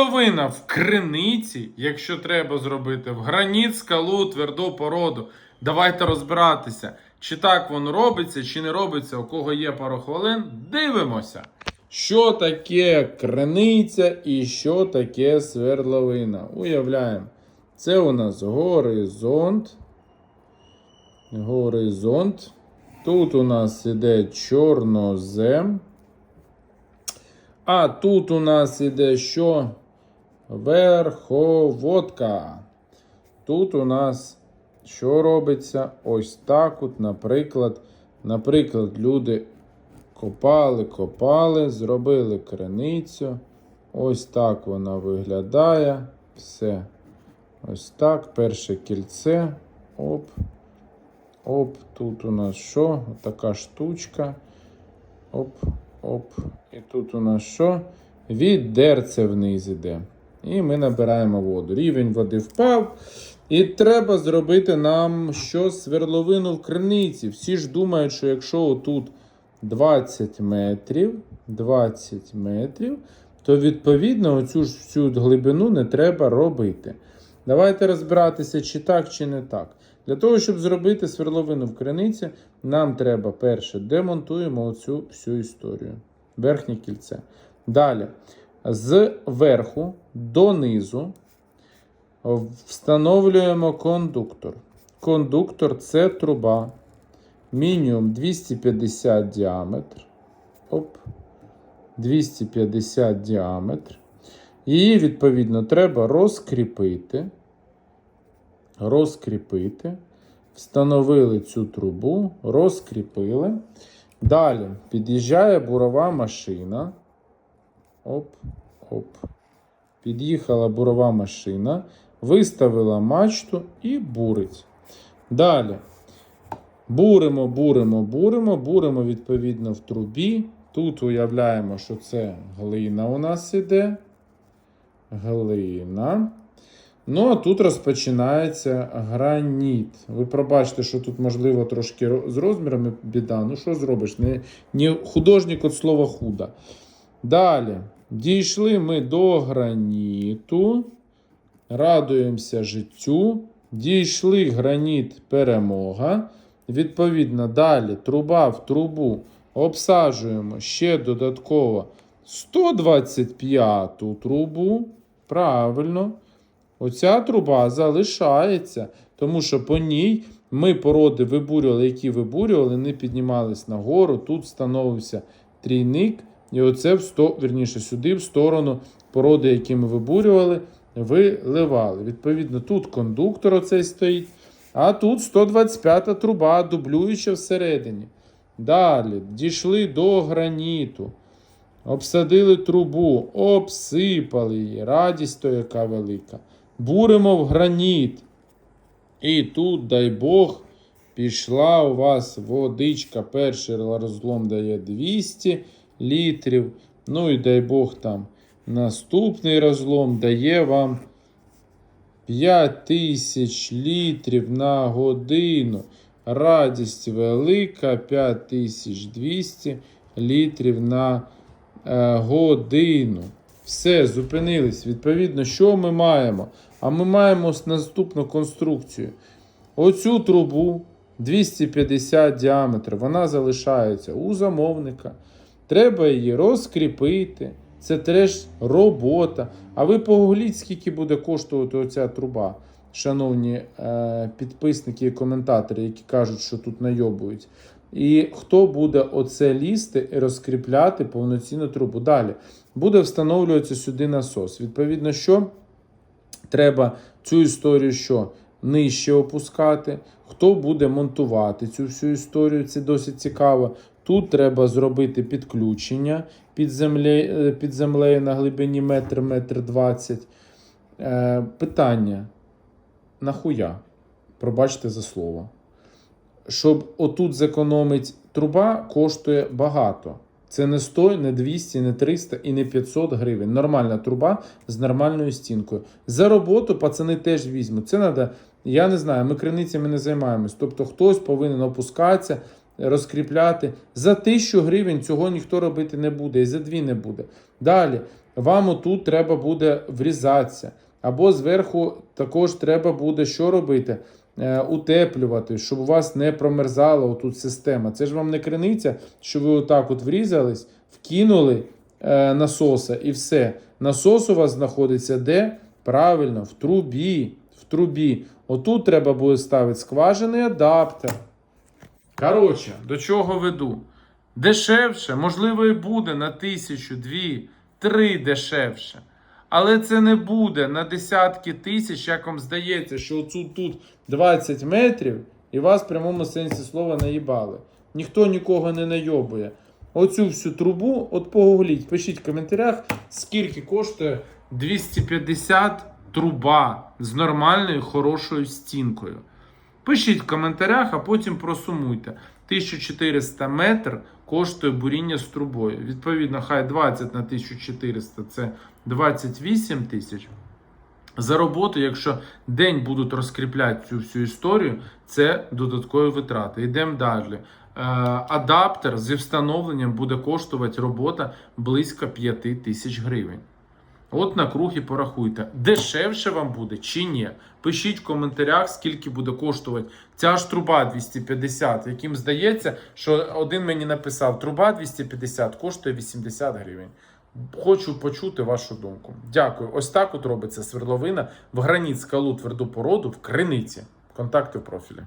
Половина в криниці, якщо треба зробити, в граніт, скалу, тверду породу. Давайте розбиратися, чи так воно робиться, чи не робиться, у кого є пару хвилин. Дивимося. Що таке криниця і що таке свердловина? Уявляємо. Це у нас горизонт. Горизонт. Тут у нас іде чорнозем. А тут у нас іде що? Верховодка. Тут у нас що робиться? Ось так от, наприклад. Наприклад, люди копали, копали, зробили криницю. Ось так вона виглядає. Все. Ось так. Перше кільце. Оп. Оп. Тут у нас що? Така штучка. Оп, оп. І тут у нас що? Відерце вниз іде. І ми набираємо воду. Рівень води впав. І треба зробити нам що свердловину в криниці. Всі ж думають, що якщо тут 20 метрів, 20 метрів, то відповідно оцю ж всю глибину не треба робити. Давайте розбиратися, чи так, чи не так. Для того, щоб зробити свердловину в криниці, нам треба перше демонтуємо оцю всю історію. Верхнє кільце. Далі. З верху до встановлюємо кондуктор. Кондуктор це труба. Мінімум 250 діаметр. Оп. 250 діаметр. Її, відповідно, треба розкріпити. Розкріпити. Встановили цю трубу, розкріпили. Далі під'їжджає бурова машина. Оп, оп. Під'їхала бурова машина, виставила мачту і бурить. Далі. Буримо, буримо, буримо, буримо відповідно в трубі. Тут уявляємо, що це глина у нас іде. Глина. Ну, а тут розпочинається граніт. Ви пробачте, що тут, можливо, трошки з розмірами біда. Ну, що зробиш? Не, не художник від слова худа. Далі. Дійшли ми до граніту. Радуємося життю. Дійшли граніт перемога. Відповідно, далі труба в трубу обсаджуємо ще додатково 125 трубу. Правильно. Оця труба залишається, тому що по ній ми породи вибурювали, які вибурювали, не піднімались нагору. Тут встановився трійник. І оце в сто, вірніше, сюди, в сторону породи, які ми вибурювали, виливали. Відповідно, тут кондуктор оцей стоїть, а тут 125 труба, дублююча всередині. Далі дійшли до граніту. Обсадили трубу, обсипали її. Радість то яка велика. Буримо в граніт. І тут, дай Бог, пішла у вас водичка. Перший розлом дає 200 літрів. Ну і дай Бог там наступний розлом дає вам 5000 літрів на годину. Радість велика 5200 літрів на е, годину. Все, зупинились. Відповідно, що ми маємо? А ми маємо наступну конструкцію. Оцю трубу 250 діаметр, вона залишається у замовника. Треба її розкріпити. Це теж робота. А ви погугліть, скільки буде коштувати оця труба, шановні е, підписники і коментатори, які кажуть, що тут найобують. І хто буде оце лізти і розкріпляти повноцінну трубу? Далі буде встановлюватися сюди насос. Відповідно, що треба цю історію що нижче опускати. Хто буде монтувати цю всю історію? Це досить цікаво. Тут треба зробити підключення під, землі, е, під землею на глибині метр, метр двадцять. Е, питання: нахуя? Пробачте за слово. Щоб отут зекономить труба, коштує багато. Це не 100, не 200, не 300 і не 500 гривень. Нормальна труба з нормальною стінкою. За роботу пацани теж візьмуть. Це треба, я не знаю, ми криницями не займаємось. Тобто хтось повинен опускатися, розкріпляти. За тисячу гривень цього ніхто робити не буде, і за дві не буде. Далі вам отут треба буде врізатися. Або зверху також треба буде що робити? Е, утеплювати, щоб у вас не промерзала отут система. Це ж вам не криниця, що ви отак от врізались, вкинули е, насоса і все. Насос у вас знаходиться де? Правильно, в трубі. В трубі. Отут треба буде ставити скважений адаптер. Коротше, до чого веду? Дешевше, можливо, і буде на тисячу, дві, три дешевше. Але це не буде на десятки тисяч, як вам здається, що оцю тут 20 метрів і вас в прямому сенсі слова наїбали. Ніхто нікого не найобує. Оцю всю трубу, от погугліть, пишіть в коментарях, скільки коштує 250 труба з нормальною хорошою стінкою. Пишіть в коментарях, а потім просумуйте. 1400 метр коштує буріння з трубою. Відповідно, хай 20 на 1400 це 28 тисяч. За роботу, якщо день будуть розкріпляти цю всю історію, це додаткові витрати. Йдемо далі. Е, адаптер зі встановленням буде коштувати робота близько 5 тисяч гривень. От на круг і порахуйте, дешевше вам буде чи ні. Пишіть в коментарях, скільки буде коштувати ця ж труба 250, яким здається, що один мені написав, труба 250 коштує 80 гривень. Хочу почути вашу думку. Дякую. Ось так от робиться свердловина в граніт скалу тверду породу в криниці. Контакти в профілі.